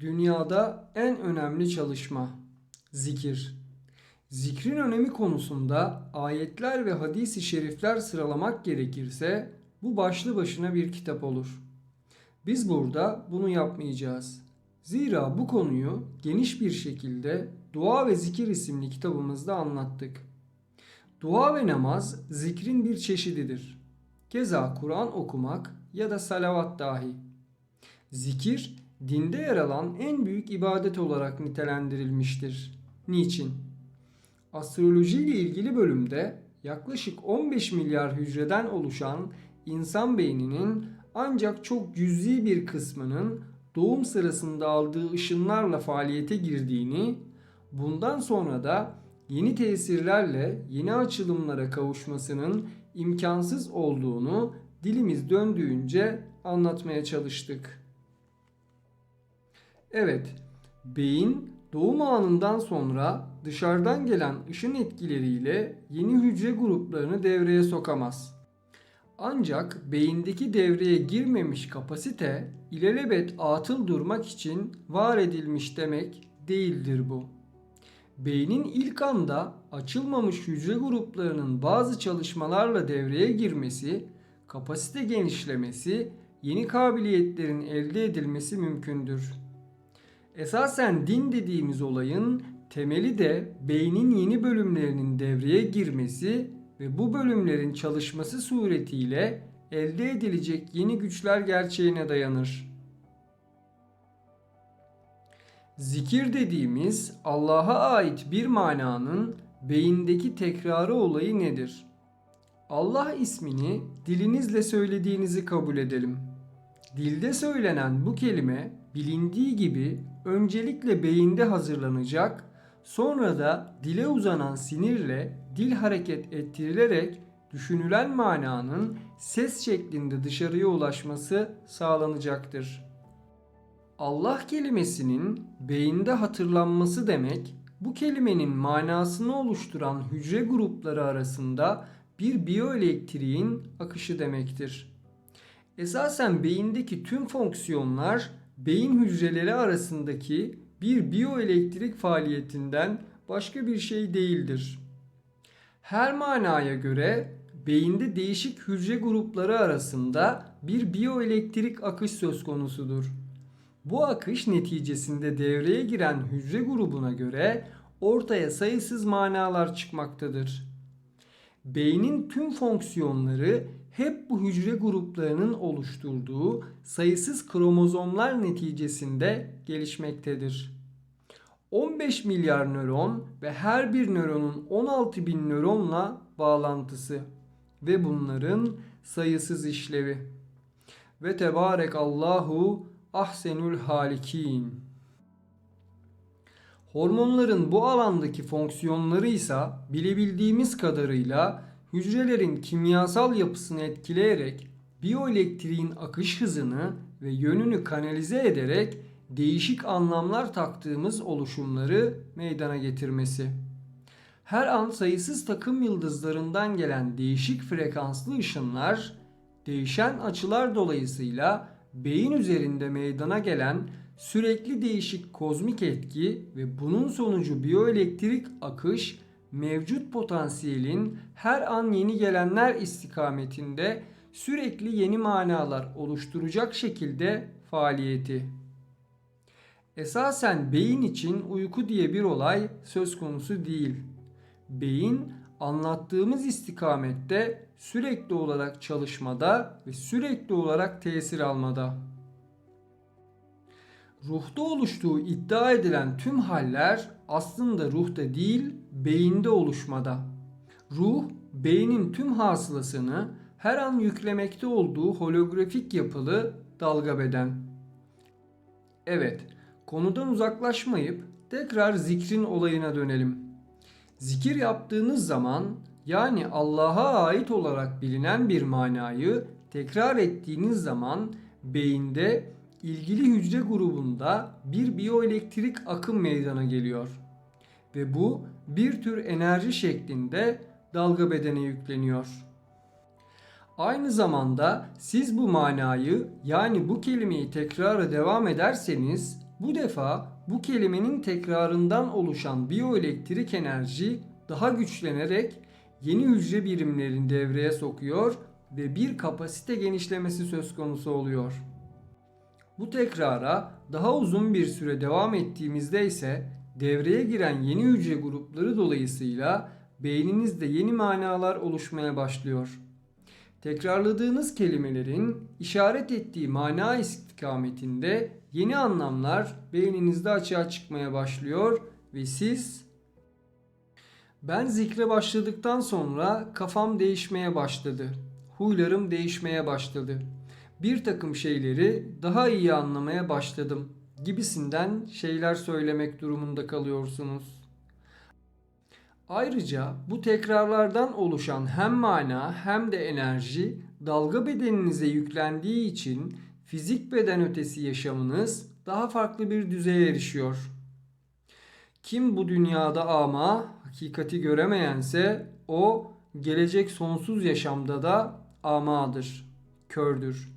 Dünyada en önemli çalışma zikir. Zikrin önemi konusunda ayetler ve hadis-i şerifler sıralamak gerekirse bu başlı başına bir kitap olur. Biz burada bunu yapmayacağız. Zira bu konuyu geniş bir şekilde Dua ve Zikir isimli kitabımızda anlattık. Dua ve namaz zikrin bir çeşididir. Keza Kur'an okumak ya da salavat dahi. Zikir dinde yer alan en büyük ibadet olarak nitelendirilmiştir. Niçin? Astroloji ile ilgili bölümde yaklaşık 15 milyar hücreden oluşan insan beyninin ancak çok cüzi bir kısmının doğum sırasında aldığı ışınlarla faaliyete girdiğini, bundan sonra da yeni tesirlerle yeni açılımlara kavuşmasının imkansız olduğunu dilimiz döndüğünce anlatmaya çalıştık. Evet, beyin doğum anından sonra dışarıdan gelen ışın etkileriyle yeni hücre gruplarını devreye sokamaz. Ancak beyindeki devreye girmemiş kapasite ilelebet atıl durmak için var edilmiş demek değildir bu. Beynin ilk anda açılmamış hücre gruplarının bazı çalışmalarla devreye girmesi, kapasite genişlemesi, yeni kabiliyetlerin elde edilmesi mümkündür. Esasen din dediğimiz olayın temeli de beynin yeni bölümlerinin devreye girmesi ve bu bölümlerin çalışması suretiyle elde edilecek yeni güçler gerçeğine dayanır. Zikir dediğimiz Allah'a ait bir mananın beyindeki tekrarı olayı nedir? Allah ismini dilinizle söylediğinizi kabul edelim. Dilde söylenen bu kelime bilindiği gibi öncelikle beyinde hazırlanacak, sonra da dile uzanan sinirle dil hareket ettirilerek düşünülen mananın ses şeklinde dışarıya ulaşması sağlanacaktır. Allah kelimesinin beyinde hatırlanması demek, bu kelimenin manasını oluşturan hücre grupları arasında bir biyoelektriğin akışı demektir. Esasen beyindeki tüm fonksiyonlar beyin hücreleri arasındaki bir biyoelektrik faaliyetinden başka bir şey değildir. Her manaya göre beyinde değişik hücre grupları arasında bir biyoelektrik akış söz konusudur. Bu akış neticesinde devreye giren hücre grubuna göre ortaya sayısız manalar çıkmaktadır. Beynin tüm fonksiyonları hep bu hücre gruplarının oluşturduğu sayısız kromozomlar neticesinde gelişmektedir. 15 milyar nöron ve her bir nöronun 16 bin nöronla bağlantısı ve bunların sayısız işlevi. Ve tebarek Allahu ahsenül halikin. Hormonların bu alandaki fonksiyonları ise bilebildiğimiz kadarıyla hücrelerin kimyasal yapısını etkileyerek biyoelektriğin akış hızını ve yönünü kanalize ederek değişik anlamlar taktığımız oluşumları meydana getirmesi. Her an sayısız takım yıldızlarından gelen değişik frekanslı ışınlar, değişen açılar dolayısıyla beyin üzerinde meydana gelen sürekli değişik kozmik etki ve bunun sonucu biyoelektrik akış mevcut potansiyelin her an yeni gelenler istikametinde sürekli yeni manalar oluşturacak şekilde faaliyeti. Esasen beyin için uyku diye bir olay söz konusu değil. Beyin anlattığımız istikamette sürekli olarak çalışmada ve sürekli olarak tesir almada. Ruhta oluştuğu iddia edilen tüm haller aslında ruhta değil, beyinde oluşmada. Ruh, beynin tüm hasılasını her an yüklemekte olduğu holografik yapılı dalga beden. Evet, konudan uzaklaşmayıp tekrar zikrin olayına dönelim. Zikir yaptığınız zaman yani Allah'a ait olarak bilinen bir manayı tekrar ettiğiniz zaman beyinde ilgili hücre grubunda bir biyoelektrik akım meydana geliyor. Ve bu bir tür enerji şeklinde dalga bedene yükleniyor. Aynı zamanda siz bu manayı yani bu kelimeyi tekrara devam ederseniz bu defa bu kelimenin tekrarından oluşan biyoelektrik enerji daha güçlenerek yeni hücre birimlerini devreye sokuyor ve bir kapasite genişlemesi söz konusu oluyor. Bu tekrara daha uzun bir süre devam ettiğimizde ise devreye giren yeni hücre grupları dolayısıyla beyninizde yeni manalar oluşmaya başlıyor. Tekrarladığınız kelimelerin işaret ettiği mana istikametinde yeni anlamlar beyninizde açığa çıkmaya başlıyor ve siz ben zikre başladıktan sonra kafam değişmeye başladı. Huylarım değişmeye başladı. Bir takım şeyleri daha iyi anlamaya başladım gibisinden şeyler söylemek durumunda kalıyorsunuz. Ayrıca bu tekrarlardan oluşan hem mana hem de enerji dalga bedeninize yüklendiği için fizik beden ötesi yaşamınız daha farklı bir düzeye erişiyor. Kim bu dünyada ama hakikati göremeyense o gelecek sonsuz yaşamda da amadır, kördür.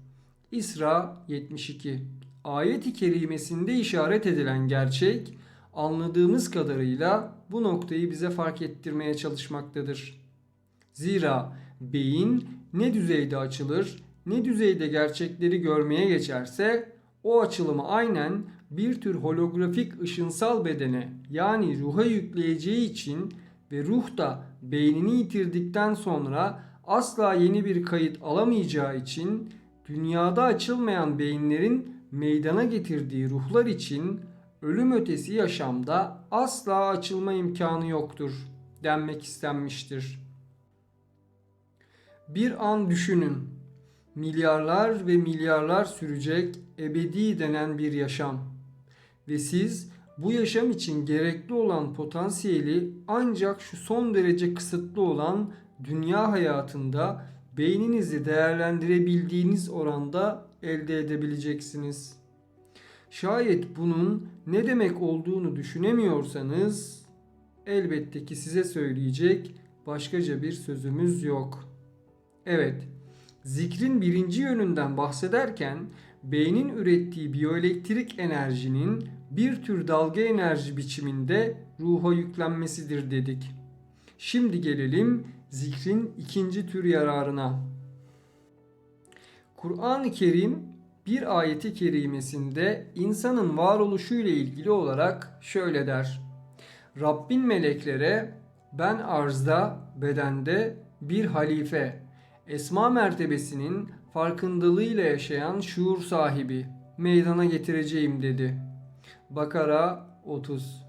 İsra 72 Ayet-i kerimesinde işaret edilen gerçek anladığımız kadarıyla bu noktayı bize fark ettirmeye çalışmaktadır. Zira beyin ne düzeyde açılır, ne düzeyde gerçekleri görmeye geçerse o açılımı aynen bir tür holografik ışınsal bedene yani ruha yükleyeceği için ve ruh da beynini yitirdikten sonra asla yeni bir kayıt alamayacağı için dünyada açılmayan beyinlerin meydana getirdiği ruhlar için ölüm ötesi yaşamda asla açılma imkanı yoktur denmek istenmiştir. Bir an düşünün. Milyarlar ve milyarlar sürecek ebedi denen bir yaşam. Ve siz bu yaşam için gerekli olan potansiyeli ancak şu son derece kısıtlı olan dünya hayatında beyninizi değerlendirebildiğiniz oranda elde edebileceksiniz. Şayet bunun ne demek olduğunu düşünemiyorsanız elbette ki size söyleyecek başkaca bir sözümüz yok. Evet, zikrin birinci yönünden bahsederken beynin ürettiği biyoelektrik enerjinin bir tür dalga enerji biçiminde ruha yüklenmesidir dedik. Şimdi gelelim zikrin ikinci tür yararına. Kur'an-ı Kerim bir ayeti kerimesinde insanın varoluşu ile ilgili olarak şöyle der. Rabbin meleklere ben arzda, bedende bir halife, esma mertebesinin farkındalığıyla yaşayan şuur sahibi meydana getireceğim dedi. Bakara 30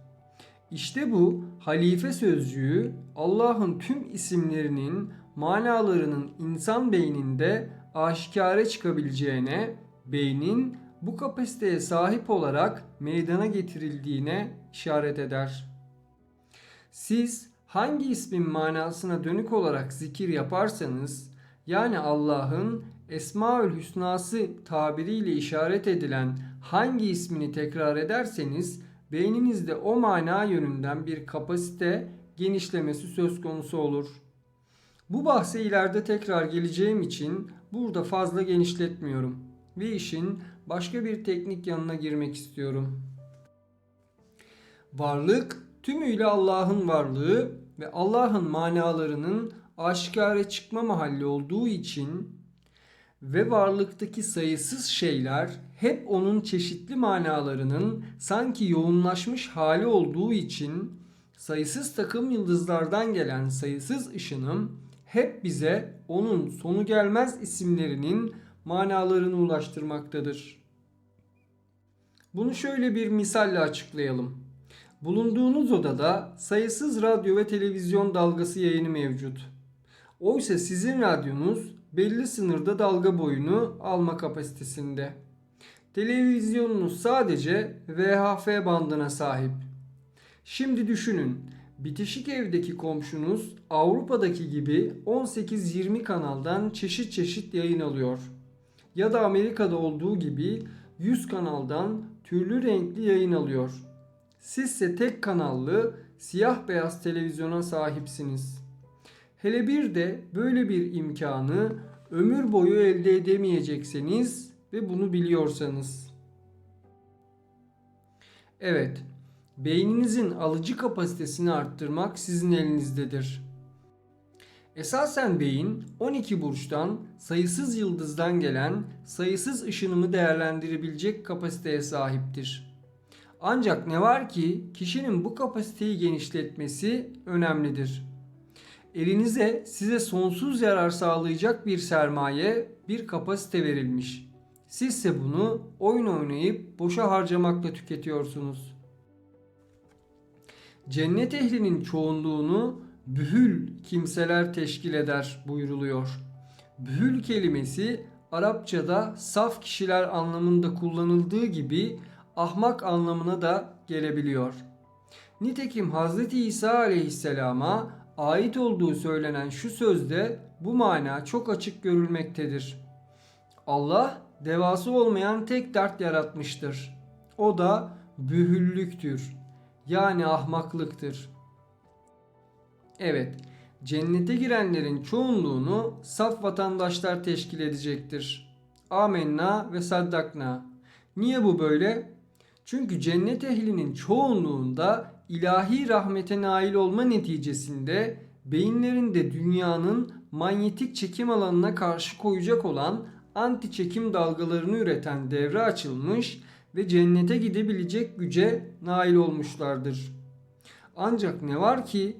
İşte bu halife sözcüğü Allah'ın tüm isimlerinin manalarının insan beyninde aşikare çıkabileceğine, beynin bu kapasiteye sahip olarak meydana getirildiğine işaret eder. Siz hangi ismin manasına dönük olarak zikir yaparsanız, yani Allah'ın Esmaül Hüsnası tabiriyle işaret edilen hangi ismini tekrar ederseniz, beyninizde o mana yönünden bir kapasite genişlemesi söz konusu olur. Bu bahse ileride tekrar geleceğim için burada fazla genişletmiyorum ve işin başka bir teknik yanına girmek istiyorum. Varlık tümüyle Allah'ın varlığı ve Allah'ın manalarının aşikare çıkma mahalli olduğu için ve varlıktaki sayısız şeyler hep onun çeşitli manalarının sanki yoğunlaşmış hali olduğu için sayısız takım yıldızlardan gelen sayısız ışınım hep bize onun sonu gelmez isimlerinin manalarını ulaştırmaktadır. Bunu şöyle bir misalle açıklayalım. Bulunduğunuz odada sayısız radyo ve televizyon dalgası yayını mevcut. Oysa sizin radyonuz belli sınırda dalga boyunu alma kapasitesinde. Televizyonunuz sadece VHF bandına sahip. Şimdi düşünün. Bitişik evdeki komşunuz Avrupa'daki gibi 18-20 kanaldan çeşit çeşit yayın alıyor. Ya da Amerika'da olduğu gibi 100 kanaldan türlü renkli yayın alıyor. Sizse tek kanallı siyah beyaz televizyona sahipsiniz. Hele bir de böyle bir imkanı ömür boyu elde edemeyecekseniz ve bunu biliyorsanız. Evet, beyninizin alıcı kapasitesini arttırmak sizin elinizdedir. Esasen beyin 12 burçtan sayısız yıldızdan gelen sayısız ışınımı değerlendirebilecek kapasiteye sahiptir. Ancak ne var ki kişinin bu kapasiteyi genişletmesi önemlidir. Elinize size sonsuz yarar sağlayacak bir sermaye, bir kapasite verilmiş. Sizse bunu oyun oynayıp boşa harcamakla tüketiyorsunuz. Cennet ehlinin çoğunluğunu bühül kimseler teşkil eder buyuruluyor. Bühül kelimesi Arapçada saf kişiler anlamında kullanıldığı gibi ahmak anlamına da gelebiliyor. Nitekim Hz. İsa aleyhisselama ait olduğu söylenen şu sözde bu mana çok açık görülmektedir. Allah devası olmayan tek dert yaratmıştır. O da bühüllüktür. Yani ahmaklıktır. Evet, cennete girenlerin çoğunluğunu saf vatandaşlar teşkil edecektir. Amenna ve saddakna. Niye bu böyle? Çünkü cennet ehlinin çoğunluğunda ilahi rahmete nail olma neticesinde beyinlerinde dünyanın manyetik çekim alanına karşı koyacak olan anti çekim dalgalarını üreten devre açılmış ve cennete gidebilecek güce nail olmuşlardır. Ancak ne var ki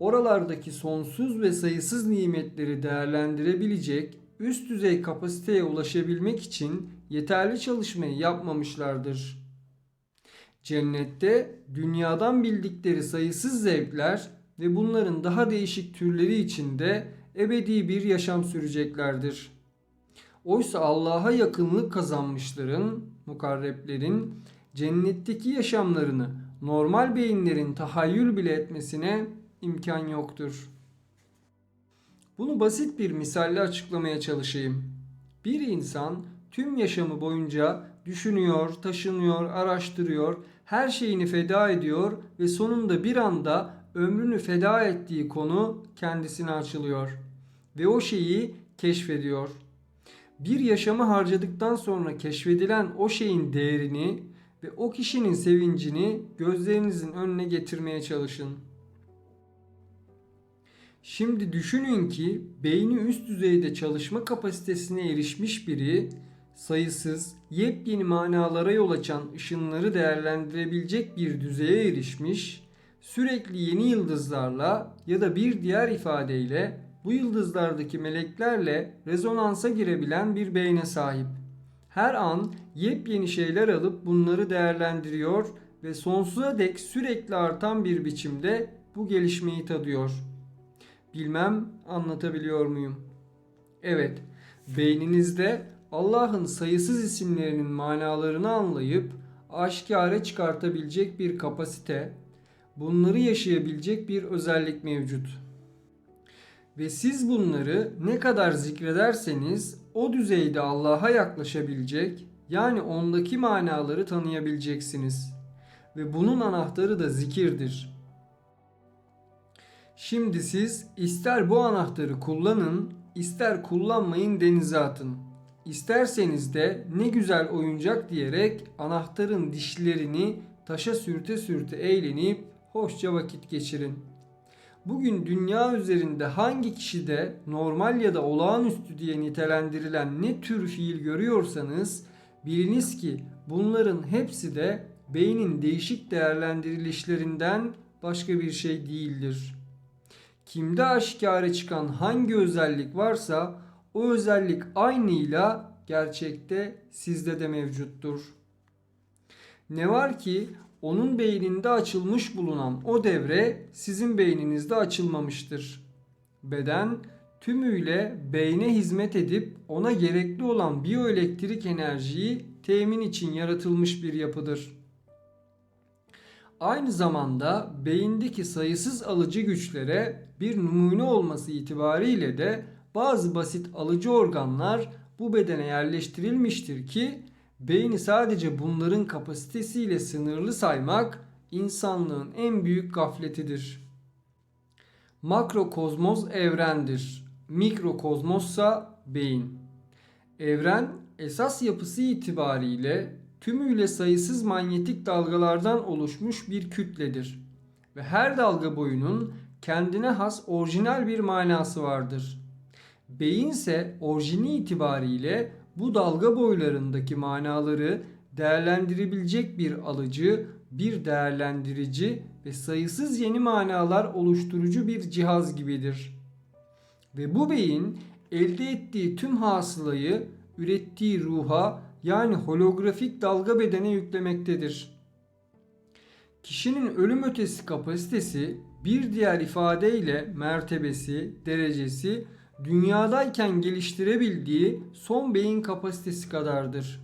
oralardaki sonsuz ve sayısız nimetleri değerlendirebilecek üst düzey kapasiteye ulaşabilmek için yeterli çalışmayı yapmamışlardır. Cennette dünyadan bildikleri sayısız zevkler ve bunların daha değişik türleri içinde ebedi bir yaşam süreceklerdir. Oysa Allah'a yakınlık kazanmışların, mukarreplerin cennetteki yaşamlarını normal beyinlerin tahayyül bile etmesine imkan yoktur. Bunu basit bir misalle açıklamaya çalışayım. Bir insan tüm yaşamı boyunca düşünüyor, taşınıyor, araştırıyor, her şeyini feda ediyor ve sonunda bir anda ömrünü feda ettiği konu kendisine açılıyor ve o şeyi keşfediyor. Bir yaşamı harcadıktan sonra keşfedilen o şeyin değerini ve o kişinin sevincini gözlerinizin önüne getirmeye çalışın. Şimdi düşünün ki beyni üst düzeyde çalışma kapasitesine erişmiş biri sayısız yepyeni manalara yol açan ışınları değerlendirebilecek bir düzeye erişmiş, sürekli yeni yıldızlarla ya da bir diğer ifadeyle bu yıldızlardaki meleklerle rezonansa girebilen bir beyne sahip. Her an yepyeni şeyler alıp bunları değerlendiriyor ve sonsuza dek sürekli artan bir biçimde bu gelişmeyi tadıyor. Bilmem anlatabiliyor muyum? Evet, beyninizde Allah'ın sayısız isimlerinin manalarını anlayıp aşikare çıkartabilecek bir kapasite, bunları yaşayabilecek bir özellik mevcut. Ve siz bunları ne kadar zikrederseniz o düzeyde Allah'a yaklaşabilecek, yani ondaki manaları tanıyabileceksiniz. Ve bunun anahtarı da zikirdir. Şimdi siz ister bu anahtarı kullanın, ister kullanmayın denize atın. İsterseniz de ne güzel oyuncak diyerek anahtarın dişlerini taşa sürte sürte eğlenip hoşça vakit geçirin. Bugün dünya üzerinde hangi kişide normal ya da olağanüstü diye nitelendirilen ne tür fiil görüyorsanız biliniz ki bunların hepsi de beynin değişik değerlendirilişlerinden başka bir şey değildir. Kimde aşikare çıkan hangi özellik varsa o özellik aynıyla gerçekte sizde de mevcuttur. Ne var ki onun beyninde açılmış bulunan o devre sizin beyninizde açılmamıştır. Beden tümüyle beyne hizmet edip ona gerekli olan biyoelektrik enerjiyi temin için yaratılmış bir yapıdır. Aynı zamanda beyindeki sayısız alıcı güçlere bir numune olması itibariyle de bazı basit alıcı organlar bu bedene yerleştirilmiştir ki beyni sadece bunların kapasitesiyle sınırlı saymak insanlığın en büyük gafletidir. Makrokozmos evrendir. Mikrokozmossa beyin. Evren esas yapısı itibariyle tümüyle sayısız manyetik dalgalardan oluşmuş bir kütledir. Ve her dalga boyunun kendine has orijinal bir manası vardır. Beyin ise orijini itibariyle bu dalga boylarındaki manaları değerlendirebilecek bir alıcı, bir değerlendirici ve sayısız yeni manalar oluşturucu bir cihaz gibidir. Ve bu beyin elde ettiği tüm hasılayı ürettiği ruha yani holografik dalga bedene yüklemektedir. Kişinin ölüm ötesi kapasitesi bir diğer ifadeyle mertebesi, derecesi dünyadayken geliştirebildiği son beyin kapasitesi kadardır.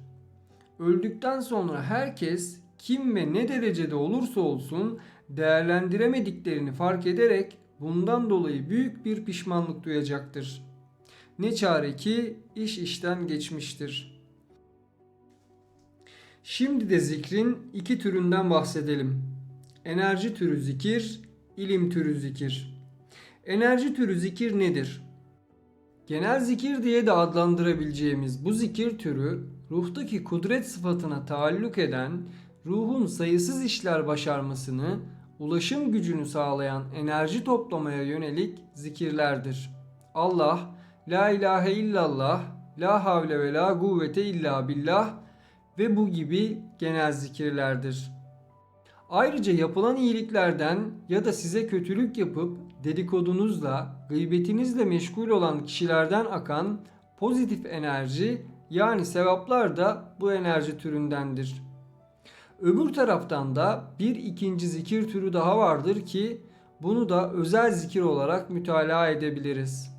Öldükten sonra herkes kim ve ne derecede olursa olsun değerlendiremediklerini fark ederek bundan dolayı büyük bir pişmanlık duyacaktır. Ne çare ki iş işten geçmiştir. Şimdi de zikrin iki türünden bahsedelim. Enerji türü zikir, ilim türü zikir. Enerji türü zikir nedir? Genel zikir diye de adlandırabileceğimiz bu zikir türü ruhtaki kudret sıfatına taalluk eden, ruhun sayısız işler başarmasını, ulaşım gücünü sağlayan enerji toplamaya yönelik zikirlerdir. Allah, La ilahe illallah, La havle ve la kuvvete illa billah ve bu gibi genel zikirlerdir. Ayrıca yapılan iyiliklerden ya da size kötülük yapıp dedikodunuzla, gıybetinizle meşgul olan kişilerden akan pozitif enerji yani sevaplar da bu enerji türündendir. Öbür taraftan da bir ikinci zikir türü daha vardır ki bunu da özel zikir olarak mütalaa edebiliriz.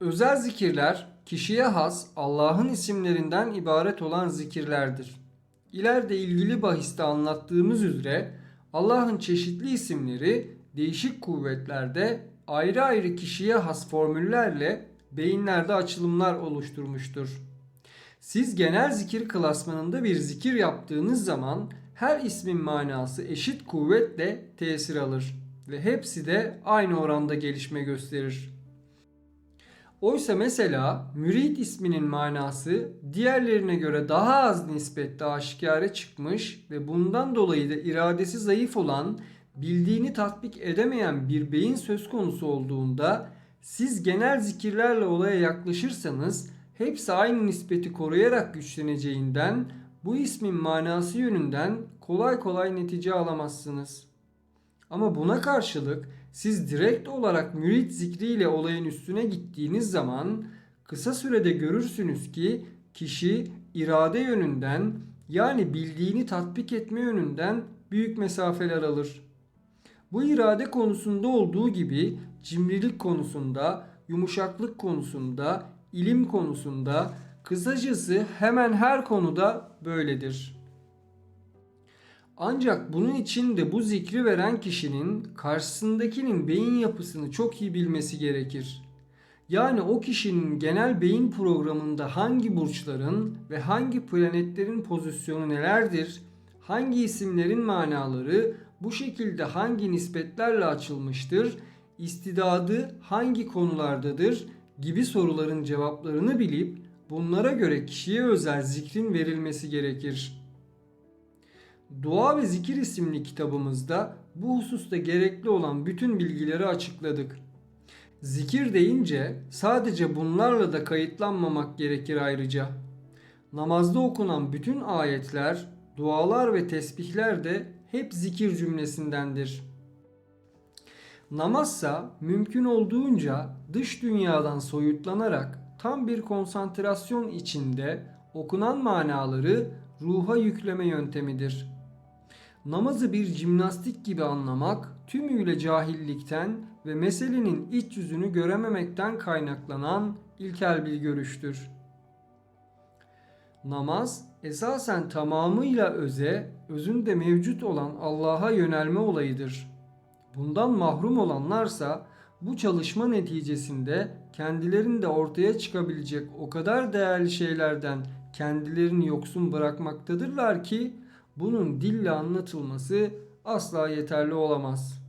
Özel zikirler kişiye has Allah'ın isimlerinden ibaret olan zikirlerdir. İleride ilgili bahiste anlattığımız üzere Allah'ın çeşitli isimleri değişik kuvvetlerde ayrı ayrı kişiye has formüllerle beyinlerde açılımlar oluşturmuştur. Siz genel zikir klasmanında bir zikir yaptığınız zaman her ismin manası eşit kuvvetle tesir alır ve hepsi de aynı oranda gelişme gösterir. Oysa mesela mürit isminin manası diğerlerine göre daha az nispette aşikare çıkmış ve bundan dolayı da iradesi zayıf olan, bildiğini tatbik edemeyen bir beyin söz konusu olduğunda siz genel zikirlerle olaya yaklaşırsanız hepsi aynı nispeti koruyarak güçleneceğinden bu ismin manası yönünden kolay kolay netice alamazsınız. Ama buna karşılık siz direkt olarak mürit zikriyle olayın üstüne gittiğiniz zaman kısa sürede görürsünüz ki kişi irade yönünden yani bildiğini tatbik etme yönünden büyük mesafeler alır. Bu irade konusunda olduğu gibi cimrilik konusunda, yumuşaklık konusunda, ilim konusunda, kısacası hemen her konuda böyledir. Ancak bunun için de bu zikri veren kişinin karşısındakinin beyin yapısını çok iyi bilmesi gerekir. Yani o kişinin genel beyin programında hangi burçların ve hangi planetlerin pozisyonu nelerdir, hangi isimlerin manaları bu şekilde hangi nispetlerle açılmıştır, istidadı hangi konulardadır gibi soruların cevaplarını bilip bunlara göre kişiye özel zikrin verilmesi gerekir.'' Dua ve Zikir isimli kitabımızda bu hususta gerekli olan bütün bilgileri açıkladık. Zikir deyince sadece bunlarla da kayıtlanmamak gerekir ayrıca. Namazda okunan bütün ayetler, dualar ve tesbihler de hep zikir cümlesindendir. Namazsa mümkün olduğunca dış dünyadan soyutlanarak tam bir konsantrasyon içinde okunan manaları ruha yükleme yöntemidir.'' Namazı bir jimnastik gibi anlamak tümüyle cahillikten ve meselenin iç yüzünü görememekten kaynaklanan ilkel bir görüştür. Namaz esasen tamamıyla öze, özünde mevcut olan Allah'a yönelme olayıdır. Bundan mahrum olanlarsa bu çalışma neticesinde kendilerinde ortaya çıkabilecek o kadar değerli şeylerden kendilerini yoksun bırakmaktadırlar ki bunun dille anlatılması asla yeterli olamaz.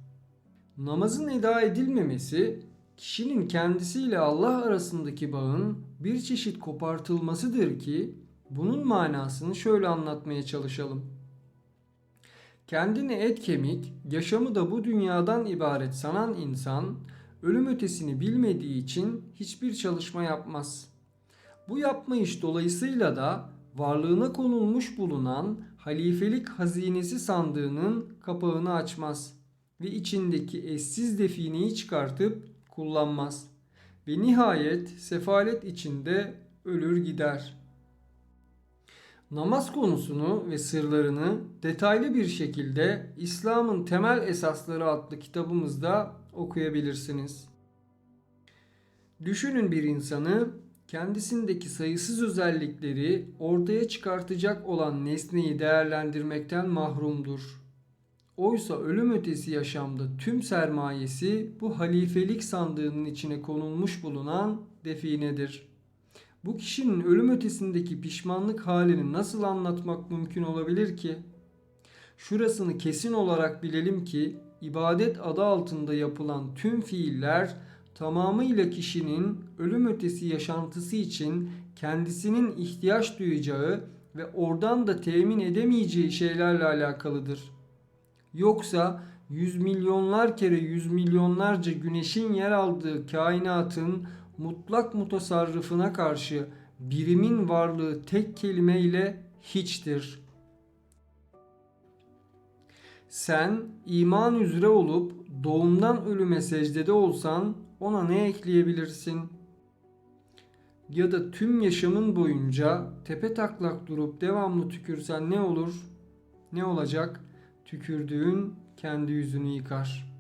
Namazın eda edilmemesi kişinin kendisiyle Allah arasındaki bağın bir çeşit kopartılmasıdır ki Bunun manasını şöyle anlatmaya çalışalım. Kendini et kemik, yaşamı da bu dünyadan ibaret sanan insan, ölüm ötesini bilmediği için hiçbir çalışma yapmaz. Bu yapmayış dolayısıyla da varlığına konulmuş bulunan halifelik hazinesi sandığının kapağını açmaz ve içindeki eşsiz defineyi çıkartıp kullanmaz ve nihayet sefalet içinde ölür gider. Namaz konusunu ve sırlarını detaylı bir şekilde İslam'ın Temel Esasları adlı kitabımızda okuyabilirsiniz. Düşünün bir insanı kendisindeki sayısız özellikleri ortaya çıkartacak olan nesneyi değerlendirmekten mahrumdur. Oysa ölüm ötesi yaşamda tüm sermayesi bu halifelik sandığının içine konulmuş bulunan definedir. Bu kişinin ölüm ötesindeki pişmanlık halini nasıl anlatmak mümkün olabilir ki? Şurasını kesin olarak bilelim ki ibadet adı altında yapılan tüm fiiller tamamıyla kişinin ölüm ötesi yaşantısı için kendisinin ihtiyaç duyacağı ve oradan da temin edemeyeceği şeylerle alakalıdır. Yoksa yüz milyonlar kere yüz milyonlarca güneşin yer aldığı kainatın mutlak mutasarrıfına karşı birimin varlığı tek kelimeyle hiçtir. Sen iman üzere olup doğumdan ölüme secdede olsan ona ne ekleyebilirsin? Ya da tüm yaşamın boyunca tepe taklak durup devamlı tükürsen ne olur? Ne olacak? Tükürdüğün kendi yüzünü yıkar.''